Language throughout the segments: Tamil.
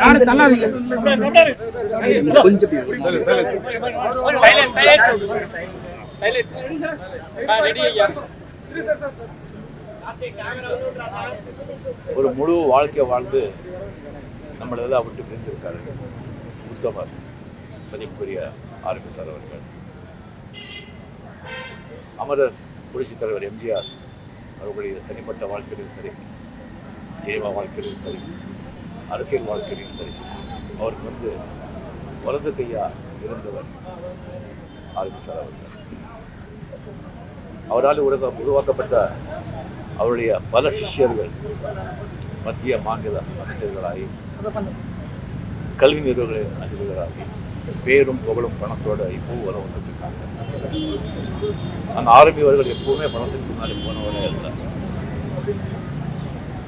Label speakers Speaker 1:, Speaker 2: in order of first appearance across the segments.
Speaker 1: யாரும் தள்ளாதீங்க
Speaker 2: ஒரு முழு வாழ்க்கை வாழ்ந்து நம்மளெல்லாம் விட்டு பிரிந்திருக்காரு. உத்தமர் மதிப்புரிய ஆர்மி சார் அவர்கள். அமரர் புரட்சித் தலைவர் எம்ஜிஆர் அவர்களுடைய தனிப்பட்ட வாழ்க்கையிலும் சரி சினிமா வாழ்க்கையிலும் சரி அரசியல் வாழ்க்கையிலும் சரி அவருக்கு வந்து வலது கையா இருந்தவர் ஆர்மி சார் அவர்கள். அவரால் உருவா உருவாக்கப்பட்ட அவருடைய பல சிஷ்யர்கள் மத்திய மாநில அமைச்சர்களாகி கல்வி நிறுவன அதிபர்களாகி பேரும் புகழும் பணத்தோட இப்பவும் வர வந்துருக்காங்க அந்த ஆரம்பியவர்கள் எப்பவுமே பணத்துக்கு முன்னாடி போனவரே இல்லை.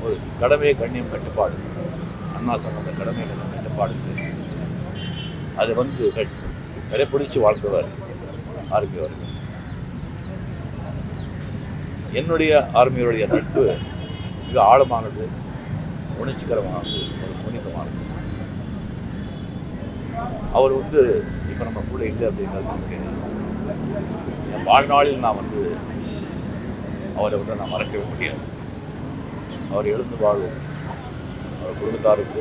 Speaker 2: ஒரு கடமை கண்ணியம் கட்டுப்பாடு. அண்ணா சம்பந்த கடமை கண்ணியம் கட்டுப்பாடு அது வந்து கடைப்பிடிச்சு வாழ்ந்தவர் ஆர்மி அவர்கள். என்னுடைய ஆர்மியருடைய நட்பு மிக ஆழமானது உணர்ச்சிகரமானது ஒரு புனிதமானது அவர் வந்து இப்போ நம்ம கூட இல்லை அப்படிங்கிறது நமக்கு என் வாழ்நாளில் நான் வந்து அவரை வந்து நான் மறக்கவே முடியாது. அவர் எழுந்து வாழும் அவர் குடும்பத்தாருக்கு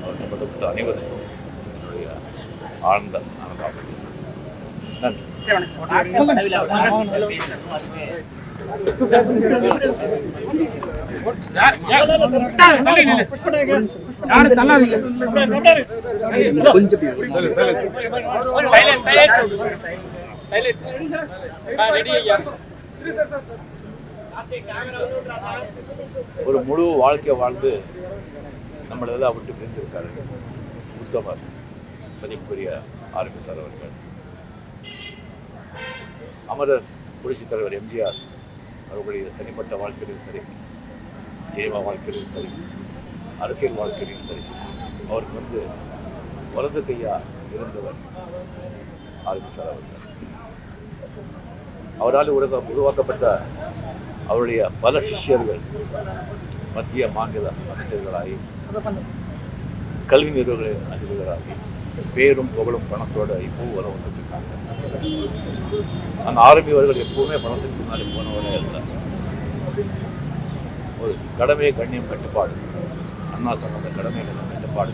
Speaker 2: அவர் குடும்பத்து அனைவருக்கும் என்னுடைய ஆழ்ந்த ஆனந்தாபதி நன்றி.
Speaker 1: யாரும் தள்ளாதீங்க
Speaker 3: கொஞ்சம்
Speaker 4: சைலண்ட் சைலண்ட் சைலண்ட் ரெடி ஐயா.
Speaker 2: ஒரு முழு வாழ்க்கை வாழ்ந்து நம்மளெல்லாம் விட்டு பிரிந்திருக்காரு உத்தமர் மதிப்புரிய ஆர்மி சார் அவர்கள். அமரர் புரட்சித் தலைவர் எம்ஜிஆர் அவர்களுடைய தனிப்பட்ட வாழ்க்கையிலும் சரி சினிமா வாழ்க்கையிலும் சரி அரசியல் வாழ்க்கையிலும் சரி அவருக்கு வந்து வலது கையா இருந்தவர் ஆர்மி சார் அவர்கள். அவரால் உருவா உருவாக்கப்பட்ட அவருடைய பல சிஷியர்கள் மத்திய மாநில அமைச்சர்களாகி கல்வி நிறுவனங்களின் அதிபர்களாகி பேரும் புகழும் பணத்தோட இப்பவும் வர வந்துருக்காங்க அந்த ஆரம்பியவர்கள் எப்பவுமே பணத்துக்கு முன்னாடி போனவரே இல்லை ஒரு கடமை கண்ணியம் கட்டுப்பாடு. அண்ணா சொன்ன கடமை கண்ணியம் கட்டுப்பாடு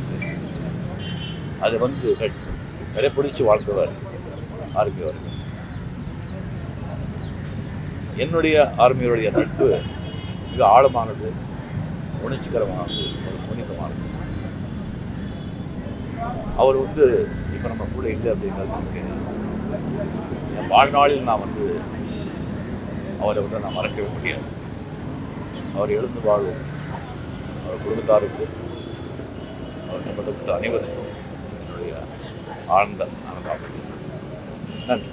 Speaker 2: அது வந்து கடைப்பிடிச்சு வாழ்ந்தவர் ஆர்மி அவர்கள். என்னுடைய ஆர்மியோடைய நட்பு மிக ஆழமானது உணர்ச்சிகரமானது ஒரு புனிதமானது. அவர் வந்து இப்போ நம்ம கூட இல்லை அப்படிங்கிறது நமக்கு என் வாழ்நாளில் நான் வந்து அவரை வந்து நான் மறக்கவே முடியாது. அவர் எழுந்து வாழும் அவர் குடும்பத்தாருக்கு அவர் குடும்பத்து அனைவருக்கும் என்னுடைய ஆழ்ந்த ஆனந்தாபதி நன்றி.